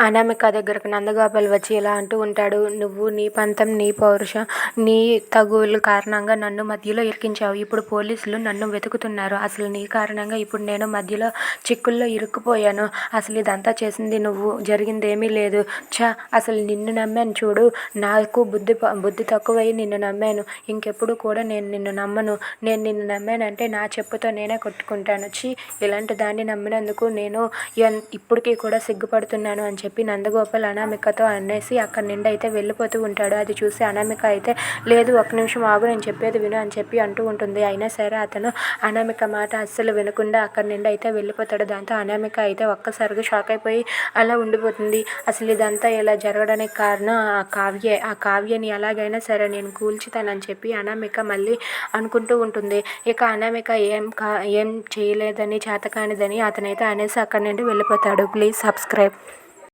అనామిక దగ్గరకు నందగోపాల్ వచ్చి ఇలా అంటూ ఉంటాడు నువ్వు నీ పంతం నీ పౌరుషం నీ తగువుల కారణంగా నన్ను మధ్యలో ఇరికించావు. ఇప్పుడు పోలీసులు నన్ను వెతుకుతున్నారు. అసలు నీ కారణంగా ఇప్పుడు నేను మధ్యలో చిక్కుల్లో ఇరుక్కుపోయాను. అసలు ఇదంతా చేసింది నువ్వు జరిగింది ఏమీ లేదు. ఛ అసలు నిన్ను నమ్మాను చూడు. నాకు బుద్ధి బుద్ధి తక్కువై నిన్ను నమ్మాను. ఇంకెప్పుడు కూడా నేను నిన్ను నమ్మను. నేను నిన్ను నమ్మానంటే నా చెప్పుతో నేనే కొట్టుకుంటాను. ఛీ ఇలాంటి దాన్ని నమ్మినందుకు నేను ఇప్పటికీ కూడా సిగ్గుపడుతున్నాను అని చెప్పి చెప్పి నందగోపాల్ అనామికతో అనేసి అక్కడి నుండి అయితే వెళ్ళిపోతూ ఉంటాడు. అది చూసి అనామిక అయితే లేదు ఒక్క నిమిషం ఆగు నేను చెప్పేది విను అని చెప్పి అంటూ ఉంటుంది. అయినా సరే అతను అనామిక మాట అస్సలు వినకుండా అక్కడి నుండి అయితే వెళ్ళిపోతాడు. దాంతో అనామిక అయితే ఒక్కసారిగా షాక్ అయిపోయి అలా ఉండిపోతుంది. అసలు ఇదంతా ఇలా జరగడానికి కారణం ఆ కావ్యే. ఆ కావ్యని ఎలాగైనా సరే నేను కూల్చుతానని చెప్పి అనామిక మళ్ళీ అనుకుంటూ ఉంటుంది. ఇక అనామిక ఏం కా ఏం చేయలేదని చేతకానిదని అతనైతే అనేసి అక్కడి నుండి వెళ్ళిపోతాడు. Please subscribe.